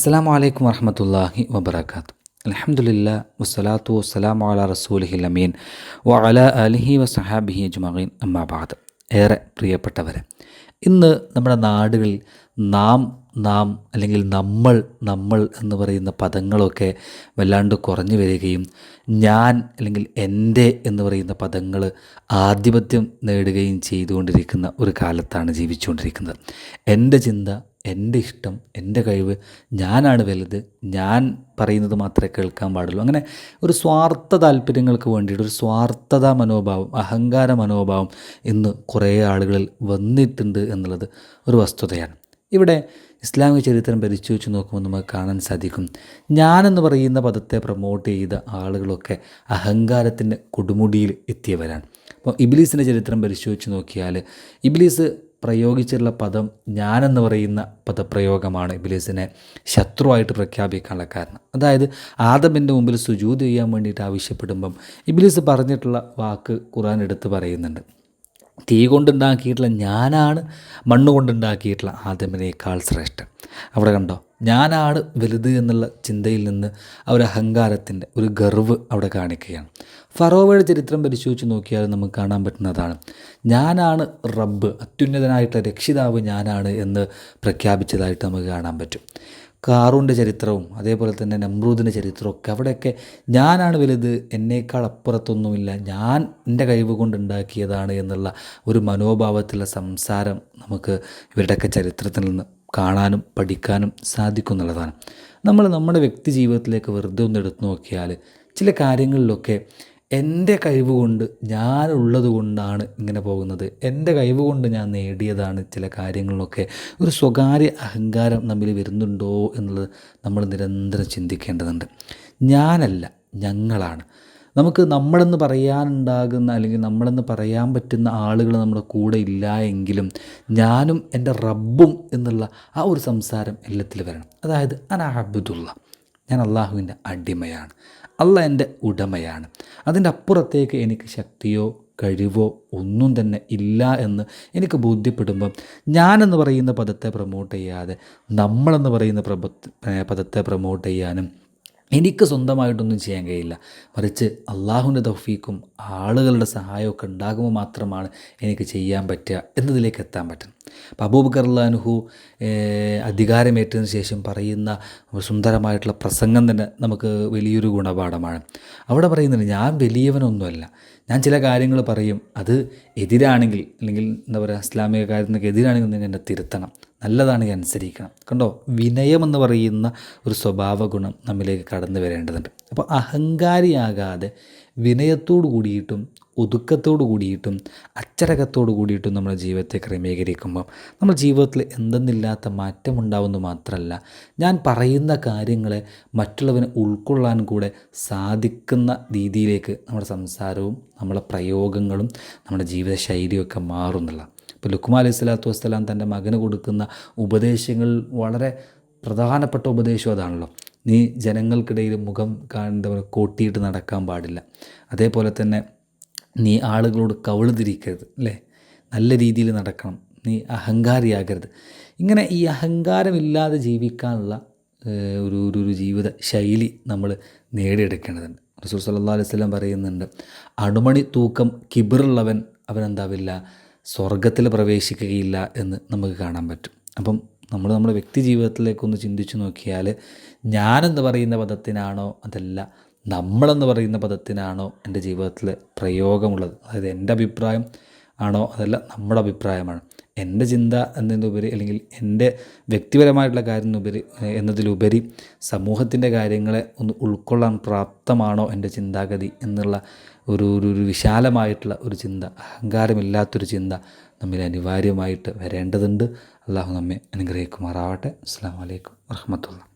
അസ്സാം വലൈക്കും വർഹമത്തല്ലാഹി വബർക്കാത്തു അലഹമുല്ല വസ്സലാത്തു വസ്സലാം അല റസൂലിഹിൽ അമീൻ. വ അല അലിഹി വസഹാബിഹി അജ്മീൻ അമ്മാബാദ് ഏറെ പ്രിയപ്പെട്ടവരെ ഇന്ന് നമ്മുടെ നാടുകളിൽ നാം നാം അല്ലെങ്കിൽ നമ്മൾ നമ്മൾ എന്ന് പറയുന്ന പദങ്ങളൊക്കെ വല്ലാണ്ട് കുറഞ്ഞു വരികയും ഞാൻ അല്ലെങ്കിൽ എന്റെ എന്ന് പറയുന്ന പദങ്ങൾ ആധിപത്യം നേടുകയും ചെയ്തുകൊണ്ടിരിക്കുന്ന ഒരു കാലത്താണ് ജീവിച്ചുകൊണ്ടിരിക്കുന്നത്. എന്റെ ചിന്ത എന്റെ ഇഷ്ടം എന്റെ കഴിവ് ഞാനാണ് വലുത് ഞാൻ പറയുന്നത് മാത്രമേ കേൾക്കാൻ പാടുള്ളൂ. അങ്ങനെ ഒരു സ്വാർത്ഥ താല്പര്യങ്ങൾക്ക് വേണ്ടിയിട്ട് ഒരു സ്വാർത്ഥത മനോഭാവം അഹങ്കാര മനോഭാവം ഇന്ന് കുറേ ആളുകളിൽ വന്നിട്ടുണ്ട് എന്നുള്ളത് ഒരു വസ്തുതയാണ്. ഇവിടെ ഇസ്ലാമിക ചരിത്രം പരിശോധിച്ച് നോക്കുമ്പോൾ നമുക്ക് കാണാൻ സാധിക്കും. ഞാനെന്ന് പറയുന്ന പദത്തെ പ്രൊമോട്ട് ചെയ്ത ആളുകളൊക്കെ അഹങ്കാരത്തിന്റെ കൊടുമുടിയിൽ എത്തിയവരാണ്. അപ്പോൾ ഇബിലീസിന്റെ ചരിത്രം പരിശോധിച്ച് നോക്കിയാൽ ഇബിലീസ് പ്രയോഗിച്ചിട്ടുള്ള പദം ഞാനെന്ന് പറയുന്ന പദപ്രയോഗമാണ് ഇബിലീസിനെ ശത്രുവായിട്ട് പ്രഖ്യാപിക്കാനുള്ള കാരണം. അതായത് ആദമിന്റെ മുമ്പിൽ സുജൂത് ചെയ്യാൻ വേണ്ടിയിട്ട് ആവശ്യപ്പെടുമ്പം ഇബിലീസ് പറഞ്ഞിട്ടുള്ള വാക്ക് ഖുറാൻ എടുത്ത് പറയുന്നുണ്ട്. തീ കൊണ്ടുണ്ടാക്കിയിട്ടുള്ള ഞാനാണ് മണ്ണ് കൊണ്ടുണ്ടാക്കിയിട്ടുള്ള ആദമിനേക്കാൾ ശ്രേഷ്ഠൻ. അവിടെ കണ്ടോ? ഞാനാണ് വലുത് എന്നുള്ള ചിന്തയിൽ നിന്ന് ഒരു അഹങ്കാരത്തിന്റെ ഒരു ഗർവ് അവിടെ കാണിക്കുകയാണ്. ഫറോവയുടെ ചരിത്രം പരിശോധിച്ച് നോക്കിയാൽ നമുക്ക് കാണാൻ പറ്റുന്നതാണ്. ഞാനാണ് റബ്ബ് അത്യുന്നതനായിട്ടുള്ള രക്ഷിതാവ് ഞാനാണ് എന്ന് പ്രഖ്യാപിച്ചതായിട്ട് നമുക്ക് കാണാൻ പറ്റും. കാറൂന്റെ ചരിത്രവും അതേപോലെ തന്നെ നമ്രൂദിന്റെ ചരിത്രവും ഒക്കെ അവിടെയൊക്കെ ഞാനാണ് വലുത് എന്നേക്കാൾ അപ്പുറത്തൊന്നുമില്ല ഞാൻ എന്റെ കഴിവ് കൊണ്ടുണ്ടാക്കിയതാണ് എന്നുള്ള ഒരു മനോഭാവത്തിലുള്ള സംസാരം നമുക്ക് ഇവരുടെയൊക്കെ ചരിത്രത്തിൽ നിന്ന് കാണാനും പഠിക്കാനും സാധിക്കുന്നുള്ളതാണ്. നമ്മൾ നമ്മുടെ വ്യക്തി ജീവിതത്തിലേക്ക് വെറുതെ ഒന്ന് എടുത്തു നോക്കിയാൽ ചില കാര്യങ്ങളിലൊക്കെ എന്റെ കഴിവ് കൊണ്ട് ഞാനുള്ളത് കൊണ്ടാണ് ഇങ്ങനെ പോകുന്നത്. എന്റെ കഴിവ് കൊണ്ട് ഞാൻ നേടിയതാണ് ചില കാര്യങ്ങളിലൊക്കെ ഒരു സ്വകാര്യ അഹങ്കാരം നമ്മിൽ വരുന്നുണ്ടോ എന്നുള്ളത് നമ്മൾ നിരന്തരം ചിന്തിക്കേണ്ടതുണ്ട്. ഞാനല്ല ഞങ്ങളാണ്. നമുക്ക് നമ്മളെന്ന് പറയാനുണ്ടാകുന്ന അല്ലെങ്കിൽ നമ്മളെന്ന് പറയാൻ പറ്റുന്ന ആളുകൾ നമ്മുടെ കൂടെ ഇല്ല എങ്കിലും ഞാനും എന്റെ റബ്ബും എന്നുള്ള ആ ഒരു സംസാരം എല്ലാത്തിൽ വരണം. അതായത് അന അബ്ദുള്ള ഞാൻ അള്ളാഹുവിന്റെ അടിമയാണ്. അല്ല എന്റെ ഉടമയാണ്. അതിന്റെ അപ്പുറത്തേക്ക് എനിക്ക് ശക്തിയോ കഴിവോ ഒന്നും തന്നെ ഇല്ല എന്ന് എനിക്ക് ബോധ്യപ്പെടുമ്പം ഞാനെന്ന് പറയുന്ന പദത്തെ പ്രൊമോട്ട് ചെയ്യാതെ നമ്മളെന്ന് പറയുന്ന പ്രഭ പദത്തെ പ്രൊമോട്ട് ചെയ്യാനും എനിക്ക് സ്വന്തമായിട്ടൊന്നും ചെയ്യാൻ കഴിയില്ല. മറിച്ച് അള്ളാഹുവിന്റെ തൗഫീക്കും ആളുകളുടെ സഹായമൊക്കെ ഉണ്ടാകുമ്പോൾ മാത്രമാണ് എനിക്ക് ചെയ്യാൻ പറ്റുക എന്നതിലേക്ക് എത്താൻ പറ്റും അപ്പോൾ അബൂബ് കർലാൻഹു അധികാരമേറ്റതിന് ശേഷം പറയുന്ന സുന്ദരമായിട്ടുള്ള പ്രസംഗം തന്നെ നമുക്ക് വലിയൊരു ഗുണപാഠമാണ്. അവിടെ പറയുന്നുണ്ട് ഞാൻ വലിയവനൊന്നുമല്ല. ഞാൻ ചില കാര്യങ്ങൾ പറയും. അത് എതിരാണെങ്കിൽ അല്ലെങ്കിൽ എന്താ പറയുക ഇസ്ലാമിക കാര്യത്തിനൊക്കെ എതിരാണെങ്കിൽ നിങ്ങൾ എന്നെ തിരുത്തണം. നല്ലതാണെങ്കിൽ അനുസരിക്കണം. കണ്ടോ? വിനയമെന്ന് പറയുന്ന ഒരു സ്വഭാവ ഗുണം നമ്മിലേക്ക് കടന്നു വരേണ്ടതുണ്ട്. അപ്പോൾ അഹങ്കാരിയാകാതെ വിനയത്തോടു കൂടിയിട്ടും ഒതുക്കത്തോടു കൂടിയിട്ടും അച്ചടക്കത്തോടു കൂടിയിട്ടും നമ്മുടെ ജീവിതത്തെ ക്രമീകരിക്കുമ്പം നമ്മൾ ജീവിതത്തിൽ എന്തെന്നില്ലാത്ത മാറ്റമുണ്ടാവുമെന്ന് മാത്രമല്ല ഞാൻ പറയുന്ന കാര്യങ്ങളെ മറ്റുള്ളവന് ഉൾക്കൊള്ളാൻ കൂടെ സാധിക്കുന്ന രീതിയിലേക്ക് നമ്മുടെ സംസാരവും നമ്മുടെ പ്രയോഗങ്ങളും നമ്മുടെ ജീവിത ശൈലിയൊക്കെ മാറുന്നുള്ള ഇപ്പോൾ ലുക്മാ അലൈഹി സ്വലാത്തു വസ്സലാം തന്റെ മകന് കൊടുക്കുന്ന ഉപദേശങ്ങൾ വളരെ പ്രധാനപ്പെട്ട ഉപദേശം അതാണല്ലോ. നീ ജനങ്ങൾക്കിടയിൽ മുഖം എന്താ കോട്ടിയിട്ട് നടക്കാൻ പാടില്ല. അതേപോലെ തന്നെ നീ ആളുകളോട് കവിളുതിരിക്കരുത് അല്ലേ? നല്ല രീതിയിൽ നടക്കണം. നീ അഹങ്കാരിയാകരുത്. ഇങ്ങനെ ഈ അഹങ്കാരമില്ലാതെ ജീവിക്കാനുള്ള ഒരു ഒരു ജീവിത ശൈലി നമ്മൾ നേടിയെടുക്കേണ്ടതുണ്ട്. റസൂൽ സല്ലാ അലൈഹി സ്വലം പറയുന്നുണ്ട് അണുമണി തൂക്കം കിബിറുള്ളവൻ അവനെന്താവില്ല സ്വർഗത്തിൽ പ്രവേശിക്കുകയില്ല എന്ന് നമുക്ക് കാണാൻ പറ്റും. അപ്പം നമ്മൾ നമ്മുടെ വ്യക്തി ജീവിതത്തിലേക്കൊന്ന് ചിന്തിച്ചു നോക്കിയാൽ ഞാനെന്ന് പറയുന്ന പദത്തിനാണോ അതല്ല നമ്മളെന്ന് പറയുന്ന പദത്തിനാണോ എന്റെ ജീവിതത്തിൽ പ്രയോഗമുള്ളത്? അതായത് എന്റെ അഭിപ്രായം ആണോ? അതല്ല നമ്മുടെ അഭിപ്രായമാണ്. എന്റെ ചിന്ത എന്നതിനുപരി അല്ലെങ്കിൽ എന്റെ വ്യക്തിപരമായിട്ടുള്ള കാര്യത്തിനുപരി എന്നതിലുപരി സമൂഹത്തിന്റെ കാര്യങ്ങളെ ഒന്ന് ഉൾക്കൊള്ളാൻ പ്രാപ്തമാണോ എന്റെ ചിന്താഗതി എന്നുള്ള ഒരു ഒരു വിശാലമായിട്ടുള്ള ഒരു ചിന്ത അഹങ്കാരമില്ലാത്തൊരു ചിന്ത നമ്മിൽ അനിവാര്യമായിട്ട് വരേണ്ടതുണ്ട്. അള്ളാഹു നമ്മെ അനുഗ്രഹിക്കുമാറാവട്ടെ. അസ്സാം വലൈക്കും വർഹമത്തുള്ള